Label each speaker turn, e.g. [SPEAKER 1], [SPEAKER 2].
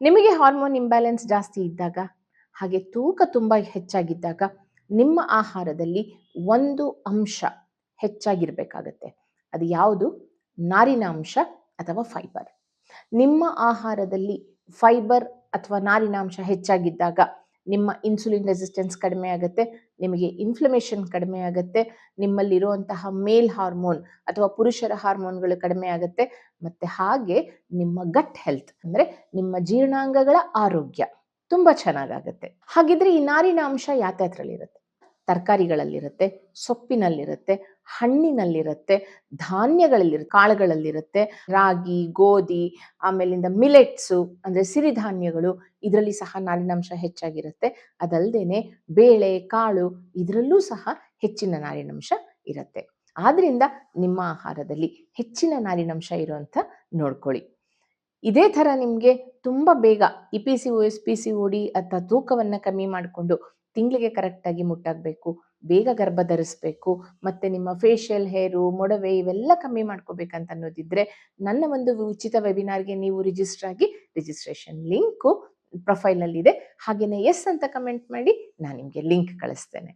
[SPEAKER 1] ನಿಮಗೆ hormone imbalance ಜಾಸ್ತಿ ಇದ್ದಾಗ, ಹಾಗೆ ತೂಕ ತುಂಬ ಹೆಚ್ಚಾಗಿದ್ದಾಗ, ನಿಮ್ಮ ಆಹಾರದಲ್ಲಿ ಒಂದು ಅಂಶ ಹೆಚ್ಚಾಗಿರಬೇಕಾಗತ್ತೆ. ಅದು ಯಾವುದು? ನಾರಿನ ಅಂಶ ಅಥವಾ ಫೈಬರ್ ನಿಮ್ಮ ಆಹಾರದಲ್ಲಿ ಫೈಬರ್ ಅಥವಾ ನಾರಿನ ಅಂಶ ಹೆಚ್ಚಾಗಿದ್ದಾಗ ನಿಮ್ಮ ಇನ್ಸುಲಿನ್ ರೆಸಿಸ್ಟೆನ್ಸ್ ಕಡಿಮೆ ಆಗುತ್ತೆ, ನಿಮಗೆ ಇನ್ಫ್ಲಮೇಷನ್ ಕಡಿಮೆ ಆಗುತ್ತೆ, ನಿಮ್ಮಲ್ಲಿರುವಂತಹ ಮೇಲ್ ಹಾರ್ಮೋನ್ ಅಥವಾ ಪುರುಷರ ಹಾರ್ಮೋನ್ಗಳು ಕಡಿಮೆ ಆಗುತ್ತೆ, ಮತ್ತೆ ಹಾಗೆ ನಿಮ್ಮ ಗಟ್ ಹೆಲ್ತ್ ಅಂದ್ರೆ ನಿಮ್ಮ ಜೀರ್ಣಾಂಗಗಳ ಆರೋಗ್ಯ ತುಂಬಾ ಚೆನ್ನಾಗಾಗುತ್ತೆ. ಹಾಗಿದ್ರೆ ಈ ನಾರಿನ ಅಂಶ ಯಾತ್ಯಾತ್ರಲ್ಲಿ ತರಕಾರಿಗಳಲ್ಲಿರುತ್ತೆ, ಸೊಪ್ಪಿನಲ್ಲಿರುತ್ತೆ, ಹಣ್ಣಿನಲ್ಲಿರುತ್ತೆ ಧಾನ್ಯಗಳಲ್ಲಿ ಕಾಳುಗಳಲ್ಲಿರುತ್ತೆ, ರಾಗಿ, ಗೋಧಿ, ಆಮೇಲಿಂದ ಮಿಲೆಟ್ಸು ಅಂದರೆ ಸಿರಿಧಾನ್ಯಗಳು ಇದರಲ್ಲಿ ಸಹ ನಾರಿನಾಂಶ ಹೆಚ್ಚಾಗಿರುತ್ತೆ. ಅದಲ್ಲದೇನೆ ಬೇಳೆ, ಕಾಳು ಇದರಲ್ಲೂ ಸಹ ಹೆಚ್ಚಿನ ನಾರಿನಂಶ ಇರುತ್ತೆ. ಆದ್ರಿಂದ ನಿಮ್ಮ ಆಹಾರದಲ್ಲಿ ಹೆಚ್ಚಿನ ನಾರಿನಂಶ ಇರುವಂತ ನೋಡ್ಕೊಳ್ಳಿ. ಇದೇ ಥರ ನಿಮಗೆ ತುಂಬ ಬೇಗ E P C O, S P C O, D ಅಥವಾ ತೂಕವನ್ನು ಕಮ್ಮಿ ಮಾಡಿಕೊಂಡು ತಿಂಗಳಿಗೆ ಕರೆಕ್ಟಾಗಿ ಮುಟ್ಟಾಗಬೇಕು, ಬೇಗ ಗರ್ಭ ಧರಿಸ್ಬೇಕು, ಮತ್ತು ನಿಮ್ಮ ಫೇಶಿಯಲ್ ಹೇರು ಮೊಡವೆ ಇವೆಲ್ಲ ಕಮ್ಮಿ ಮಾಡ್ಕೋಬೇಕಂತ ಅನ್ನೋದಿದ್ರೆ ನನ್ನ ಒಂದು ಉಚಿತ ವೆಬಿನಾರ್ಗೆ ನೀವು ರಿಜಿಸ್ಟರ್ ಆಗಿ ರಿಜಿಸ್ಟ್ರೇಷನ್ ಲಿಂಕು ಪ್ರೊಫೈಲಲ್ಲಿದೆ ಹಾಗೆಯೇ ಎಸ್ ಅಂತ ಕಮೆಂಟ್ ಮಾಡಿ, ನಾನು ನಿಮಗೆ ಲಿಂಕ್ ಕಳಿಸ್ತೇನೆ.